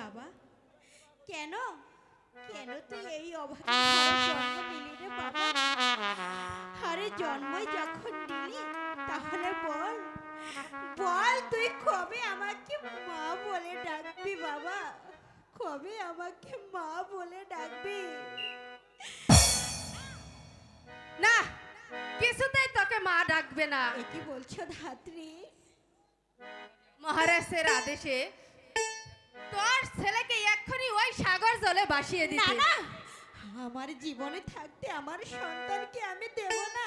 বাবা। কেন? কেন তুই এই অভাবে জন্ম নিলি রে বাবা আরে জন্মই যখন নিলি তাহলে বল। বল তুই কবে আমাকে মা বলে ডাকবি বাবা? কবে আমাকে মা বলে ডাকবি? না কিছুতেই তোকে মা ডাকবে না। কি বলছো ধাত্রী? মহারাজের আদেশে তোর ছেলেকে এক্ষুনি ওই সাগর জলে ভাসিয়ে না দিতে না। আমার জীবনে থাকতে আমার সন্তানকে আমি দেব না।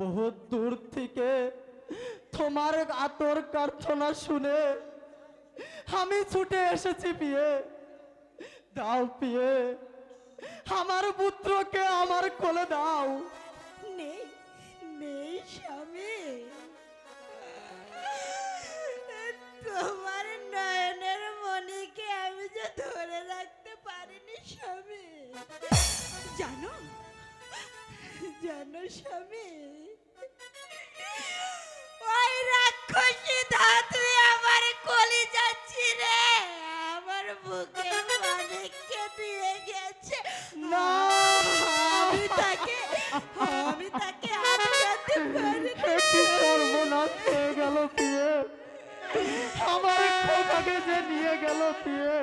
বহুত দূর থেকে তোমার আতর প্রার্থনা শুনে আমি ছুটে এসেছি পিয়ে দাও পিয়ে আমার পুত্রকে আমার কোলে দাও। নেই নেই স্বামী। তোমার নয়নের মনিকে আমি যে ধরে রাখতে পারিনি স্বামী। জানো জানো স্বামী। ওই রাক্ষসী ধাত্রী আমার কলি যাচ্ছি রে। আমার বুকে মানিককে দিয়ে গেছে। না। আমি তাকে আমি তাকে আটকাতে পারি সর্বনাশ হয়ে গেল পিয়ে। আমার খোকাকে যে নিয়ে গেল পিয়ে।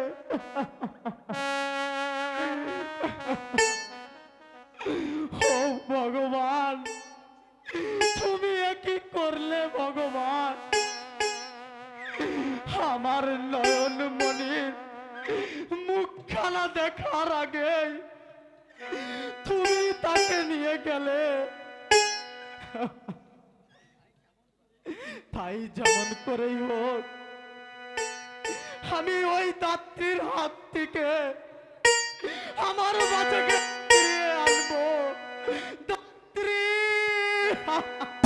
ha ha ha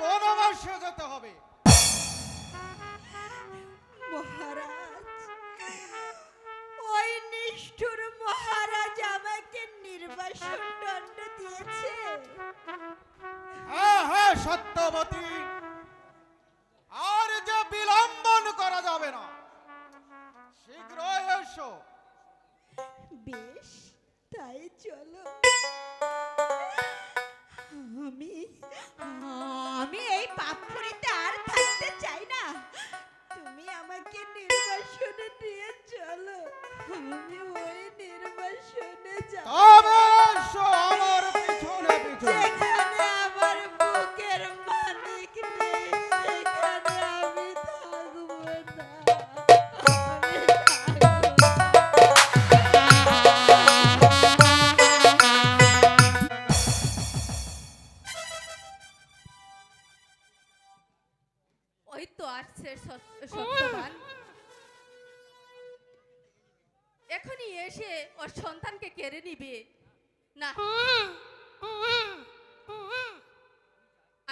বনবাসে যেতে হবে। মহারাজ ওই নিষ্ঠুর মহারাজ আমাকে নির্বাসন দণ্ড দিয়েছে। হ্যাঁ হ্যাঁ সত্যবতী। আর যে বিলম্বন করা যাবে না শীঘ্র এসো। বেশ তাই চলো। আমি আমি এই পাপপুরিতে আর থাকতে চাই না। তুমি আমাকে নির্বাসনে নিয়ে চলো। আমি ওই নির্বাসনে যাব। আমার পিছনে পিছনে।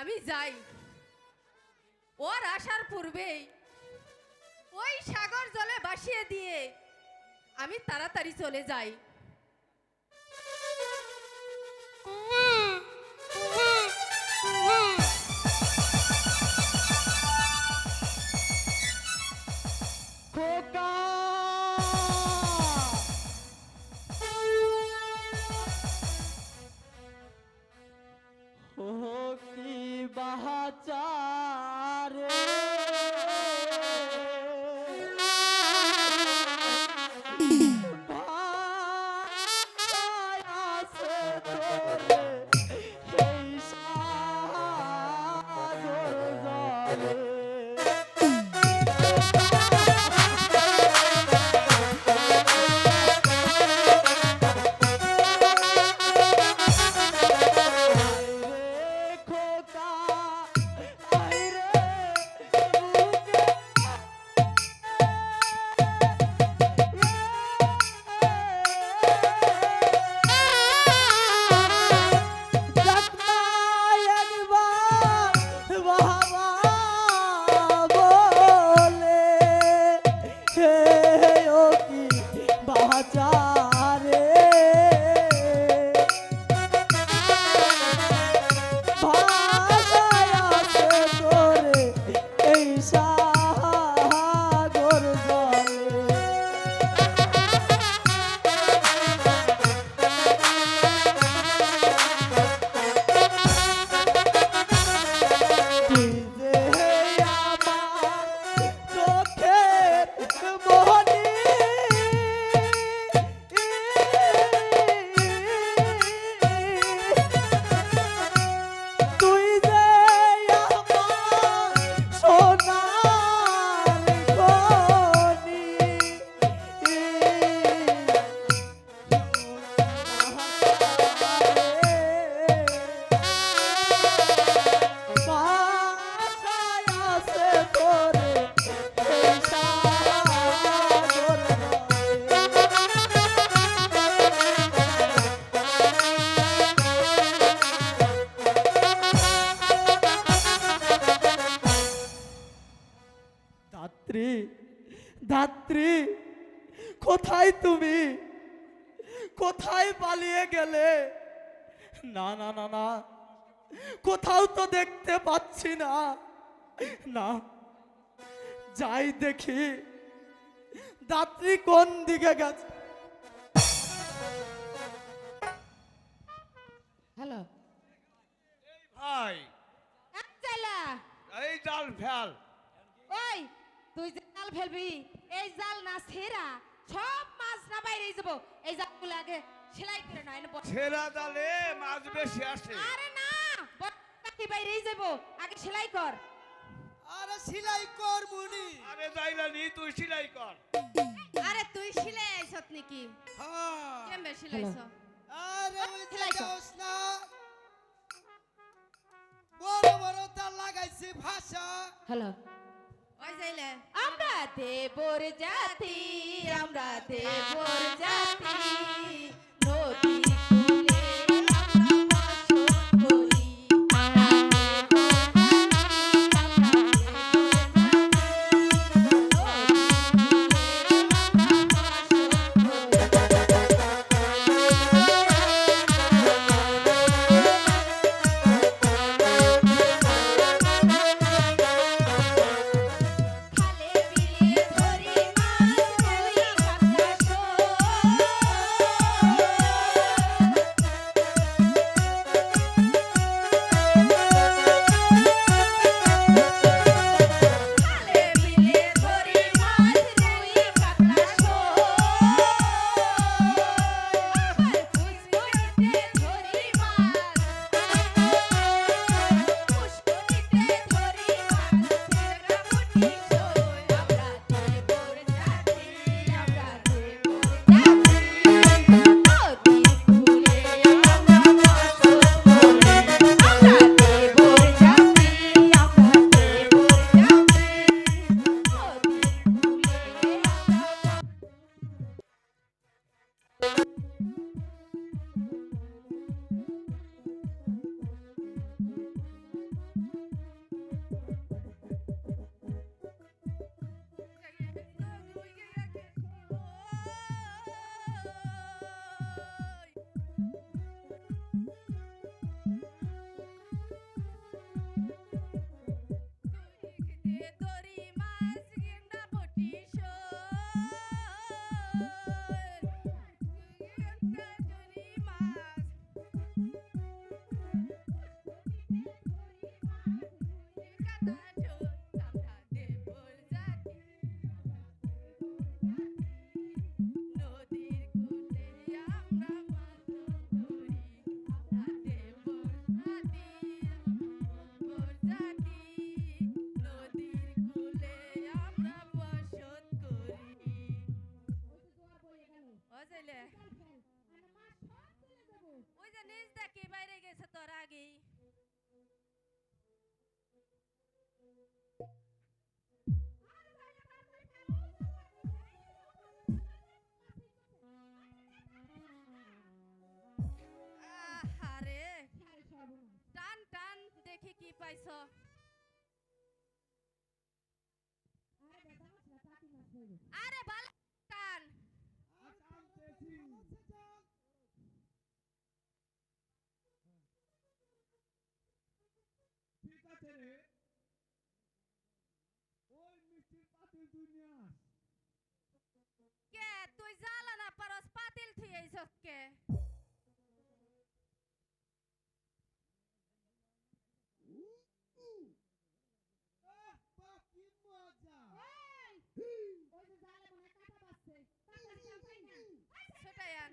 আমি যাই। ওর আসার পূর্বেই ওই সাগর জলে ভাসিয়ে দিয়ে আমি তাড়াতাড়ি চলে যাই। খোকা! না যাই দেখি দাত্রী কোন দিকে গেছে? হ্যালো। ভাই। এই জাল ফেল। ওই তুই যে জাল ফেলবি এই জাল না ছেঁড়া সব মাছ না বাইরে যাব। এই জালগুলো আগে সেলাই করে নয় না বস- ছেঁড়া জালে মাছ বেশি আসে। আরে না বাকি বাইরে যাব। আগে সেলাই কর। আরে সিলাই কর মুনি। আরে যাইলানি তুই সিলাই কর। আরে তুই সেলাই আইছত নাকি? কেমবে সেলাইছ? আরে ওই যাস না। বড় বড় তার লাগাইছি ভাষা। হ্যালো। ওই যাইলে। আমরা দেবর জাতি আমরা দেবর জাতি। আরে ভালো টান কে? তুই জ্বালা না পারস পাতিল থুই কে সেটাই আন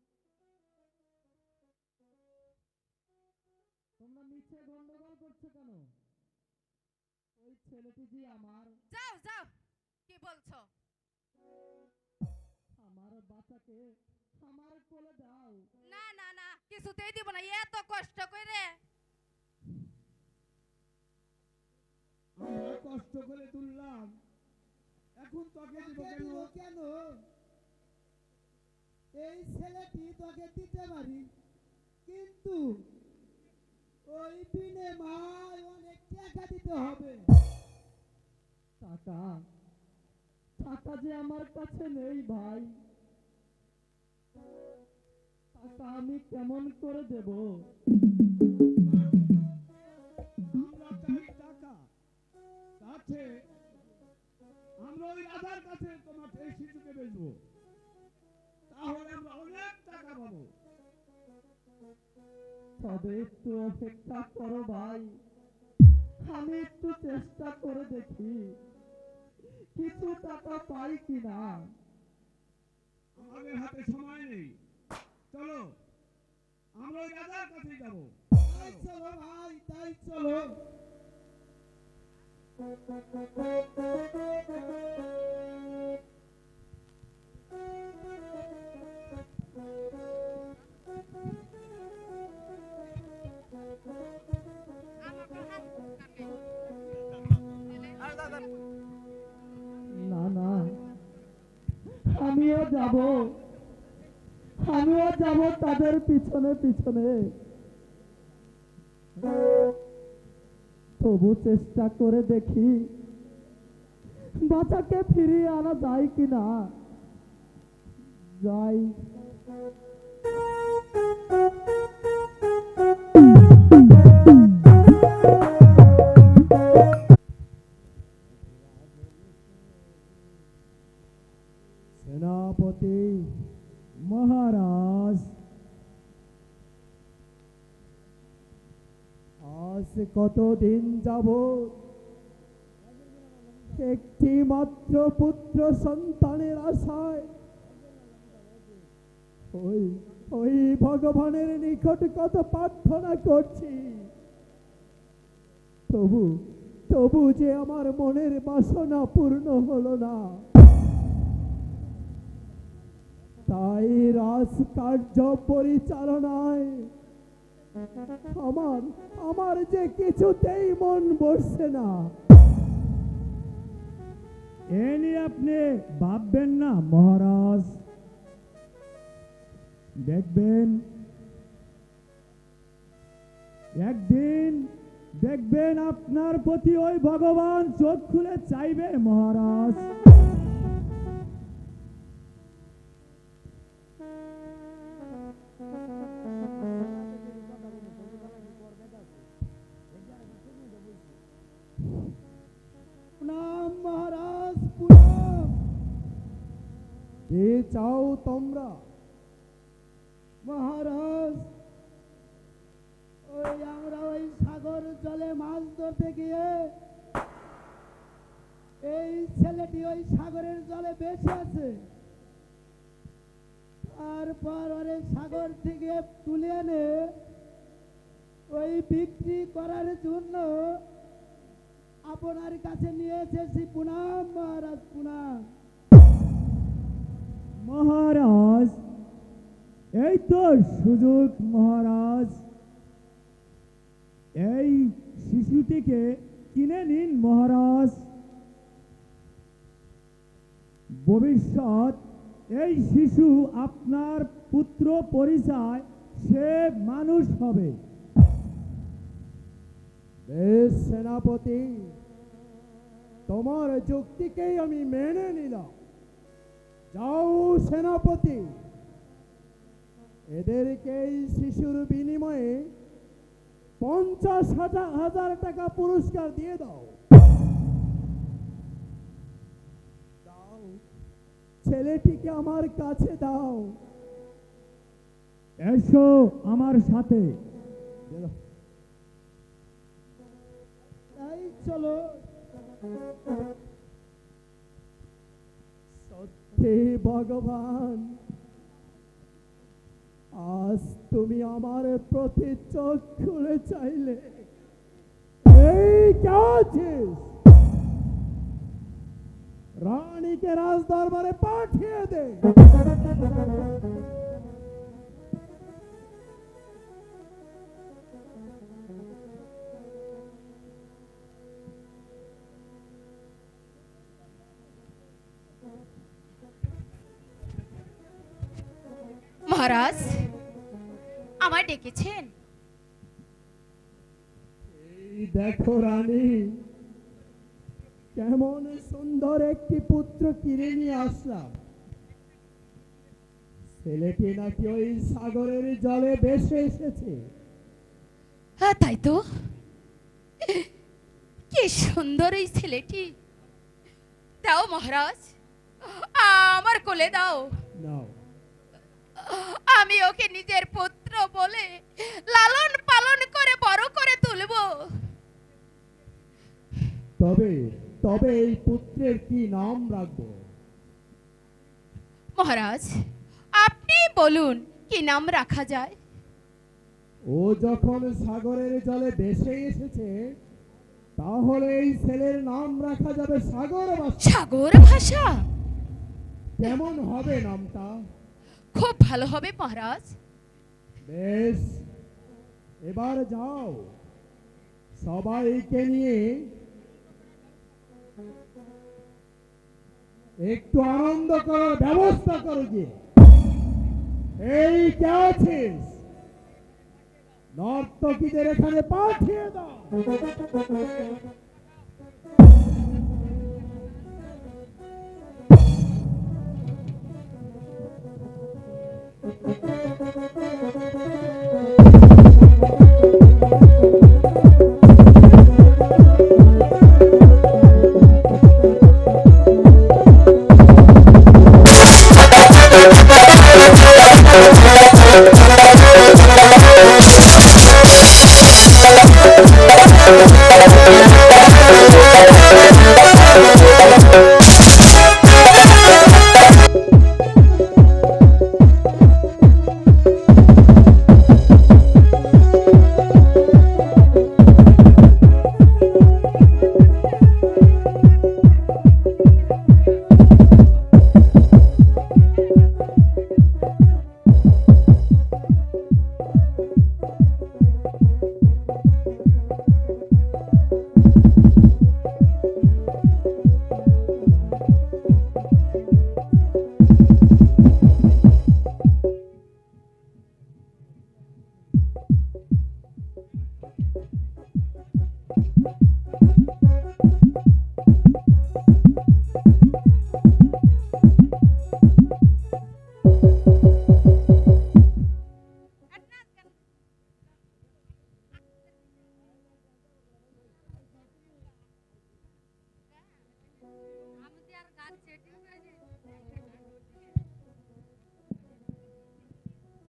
তোমরা গন্ডগোল করছ কেন? ওই ছেলেটি যে আমার যাও যাও। কি বলছো? আমার বাচ্চাকে আমার কোলে দাও। না না না কিছুতেই দিব না। এত কষ্ট করে। আমরা কষ্ট করে তুললাম। এখন তোকে দিব কেন? কেন? এই ছেলেটি তোকে দিতে পারি। কিন্তু ওই বিনিময় অনেক টাকা দিতে হবে। টাকা টাকা যে আমার কাছে নেই ভাই। টাকা আমি কেমন করে দেব? টাকা। কাছে আমরা ওই রাজার কাছে তোমার এই শিশুকে বেচবো। তাহলে আমরা অনেক টাকা পাবো। তবে একটু অপেক্ষা করো ভাই। আমি একটু চেষ্টা করে দেখি কিছু টাকা পাই কিনা। আমাদের হাতে সময় নেই। চলো আমরা রাজার কাছে যাব। তাই চলো ভাই তাই চলো। না যাব। আমিও যাব তাদের পিছনে পিছনে। তবু চেষ্টা করে দেখি বাচ্চাকে ফিরিয়ে আনা যায় কিনা। যাই। কতদিন যাব একটি মাত্র পুত্র সন্তানের আশায় ওই ওই ভগবানের নিকট কত প্রার্থনা করছি। তবু তবু যে আমার মনের বাসনা পূর্ণ হলো না। তাই রাজকার্য পরিচালনায় আমার আমার যে কিছুতেই মন বসছে না। এ নিয়ে আপনি ভাববেন না, মহারাজ। দেখবেন, একদিন দেখবেন আপনার প্রতি ওই ভগবান চোখ খুলে চাইবে, মহারাজ। কি চাও তোমরা। মহারাজ, ওই আমরা ওই সাগর জলে মাছ ধরতে গিয়ে এই ছেলেটি ওই সাগরের জলে বেঁচে আছে। তারপর ওরে সাগর থেকে তুলে এনে ওই বিক্রি করার জন্য আপনার কাছে নিয়ে এসেছি। পুনাম মহারাজ প্রণাম মহারাজ, এই তো সুযোগ মহারাজ। এই শিশুটিকে কিনে নিন মহারাজ। ভবিষ্যৎ এই শিশু আপনার পুত্র পরিচয়, সে মানুষ হবে। সেনাপতি। তোমার যুক্তিকেই আমি মেনে নিলাম। যাও সেনাপতি। এদেরকে এই শিশুর বিনিময়ে পঞ্চাশ হাজার টাকা পুরস্কার দিয়ে দাও। দাও, ছেলেটিকে আমার কাছে দাও। এসো আমার সাথে। এই চলো। সত্যি ভগবান। আজ তুমি আমার প্রতি চোখ খুলে চাইলে। এই কে আছিস? রানীকে রাজদরবারে পাঠিয়ে দে। মহারাজ আমায় ডেকেছেন। দেখো রানী কেমন সুন্দর একটি পুত্র কিনে নিয়ে আসলাম। ছেলেটি নাকি ওই সাগরের জলে ভেসে এসেছে। হ্যাঁ তাই তো। কি সুন্দর এই ছেলেটি। দাও মহারাজ আমার কোলে দাও। নাও। আমি ওকে নিজের পুত্র বলে লালন পালন করে বড় করে তুলব। তবে তবে এই পুত্রের কি নাম রাখব? মহারাজ আপনি বলুন কি নাম রাখা যায়? ও যখন সাগরের জলে ভেসে এসেছে তাহলে এই ছেলের নাম রাখা যাবে সাগর ভাষা সাগর ভাষা কেমন হবে নামটা? খুব ভালো হবে, মহারাজ। বেশ, এবার যাও। সবাইকে নিয়ে একটু আনন্দ করার ব্যবস্থা করো গিয়ে। এই কে আছিস? নর্তকীদের এখানে পাঠিয়ে দাও।